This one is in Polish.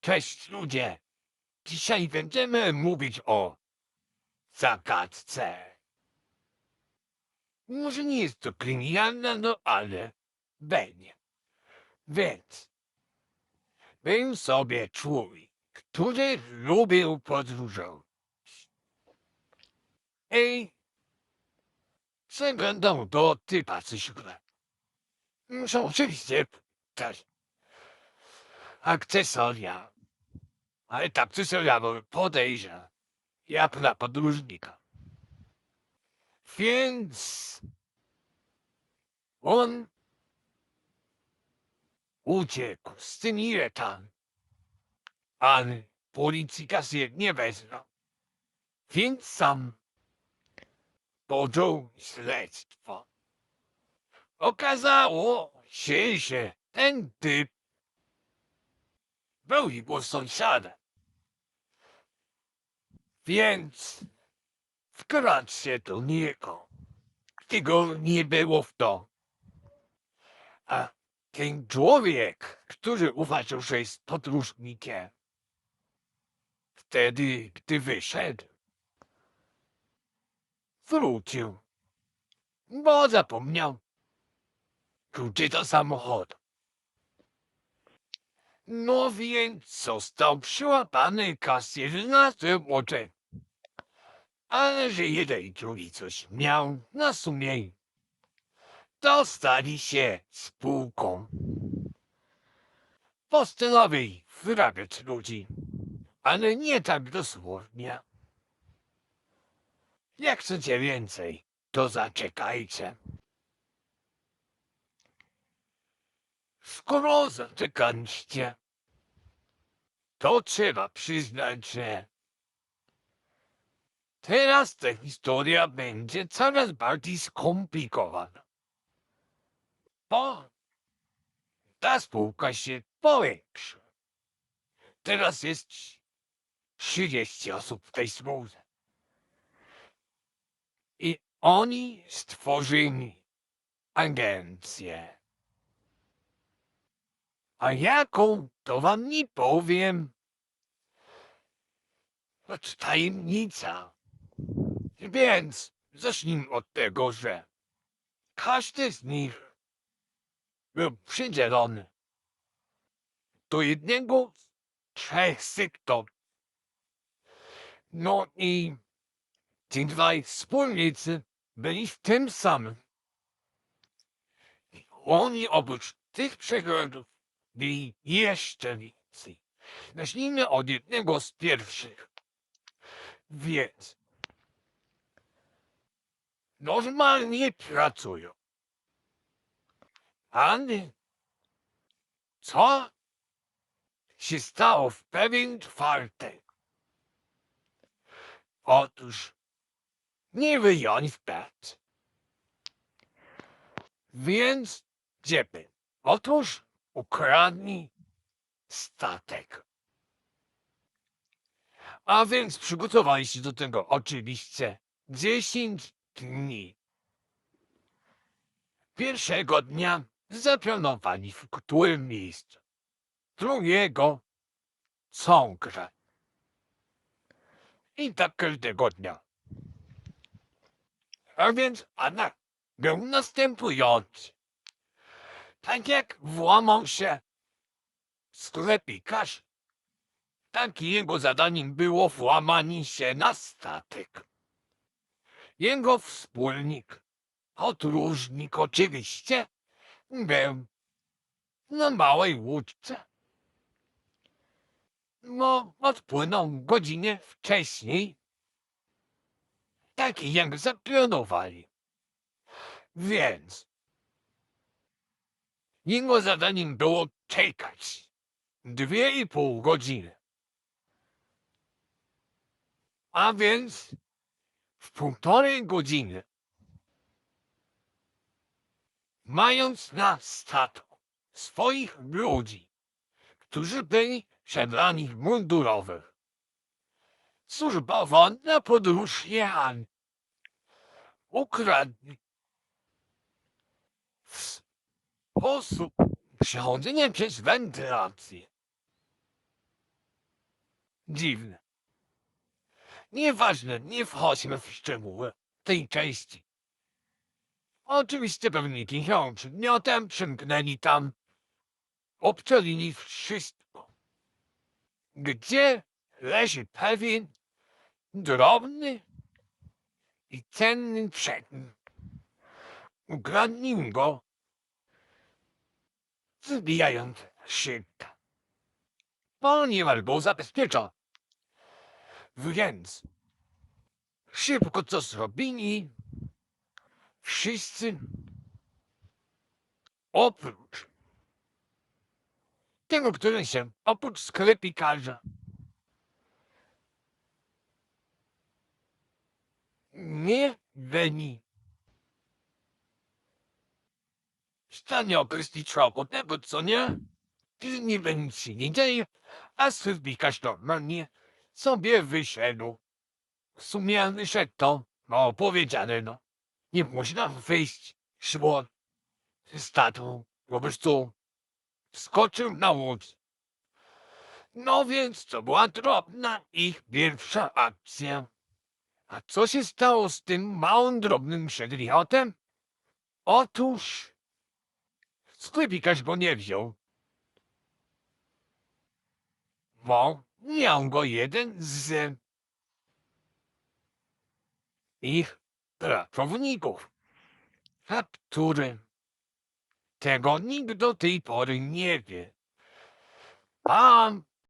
Cześć ludzie! Dzisiaj będziemy mówić o zagadce. Może nie jest to kryminalne, no ale będzie. Więc był sobie człowiek, który lubił podróżować. I będą do typa coś. Muszą oczywiście też akcesoria. Ale te akcesoria były podejrzane. Jak na podróżnika. Więc on uciekł z tymi retami. Ale policji kasję nie wezwał. Więc sam począł śledztwo. Okazało się, że ten typ był jego sąsiadem. Więc wkradł się do niego, gdy go nie było w domu. A ten człowiek, który uważał, że jest podróżnikiem, wtedy, gdy wyszedł, wrócił, bo zapomniał kluczy do samochodu. No więc został przyłapany kasjer na tym oczem. Ale że jeden i drugi coś miał na sumieniu. Dostali się spółką. Postanowili wyrabiać ludzi, ale nie tak dosłownie. Jak chcecie więcej, to zaczekajcie. Skoro zaczekaliście, to trzeba przyznać, że teraz ta historia będzie coraz bardziej skomplikowana. Bo ta spółka się powiększa. Teraz jest 30 osób w tej spółce. I oni stworzyli agencję. A jaką, to wam nie powiem. To tajemnica. Więc zacznijmy od tego, że każdy z nich był przydzielony do jednego z trzech sektorów. No i ci dwaj wspólnicy byli w tym samym. Oni oprócz tych przeglądów byli jeszcze więcej. Zacznijmy od jednego z pierwszych. Więc normalnie pracują. Ale co się stało w pewien czwartek? Otóż nie wyjąć pracy. Więc gdzieby? Otóż ukradli statek. A więc przygotowali się do tego oczywiście 10 dni. Pierwszego dnia zaplanowali w którym miejscu. Drugiego są grę. I tak każdego dnia. A więc atak był następujący. Tak jak włamał się sklepikarz, tak jego zadaniem było włamanie się na statek. Jego wspólnik, podróżnik oczywiście, był na małej łódce. No, odpłynął godzinę wcześniej, tak jak zaplanowali. Więc jego zadaniem było czekać dwie i pół godziny. A więc w półtorej godziny, mając na statku swoich ludzi, którzy byli przebrani w mundurowych, służbowo na podróż jechali, ukradli w sposób przechodzenia przez wentylację Dziwne. Nieważne, nie wchodźmy w szczegóły tej części. Oczywiście pewniki ją przedmiotem przymknęli tam. Obczelili wszystko. Gdzie leży pewien drobny i cenny przedmiot. Ukradnij go, zbijając szybko. Ponieważ go zabezpiecza. Więc szybko co zrobili? Wszyscy. Oprócz tego, który się oprócz sklepikarza. Nie weni. Stanie określić robotę, bo co nie? Nie będzie się nie dzieje, a sklepikarz normalnie sobie wyszedł. W sumie wyszedł to, no powiedziane no. Nie można wyjść, szło z tatą, wobec co wskoczył na łódź. No więc to była drobna ich pierwsza akcja. A co się stało z tym małym, drobnym przedmiotem? Otóż sklepikarz go nie wziął. Bo miał go jeden z ich pracowników, a który tego nikt do tej pory nie wie. Pan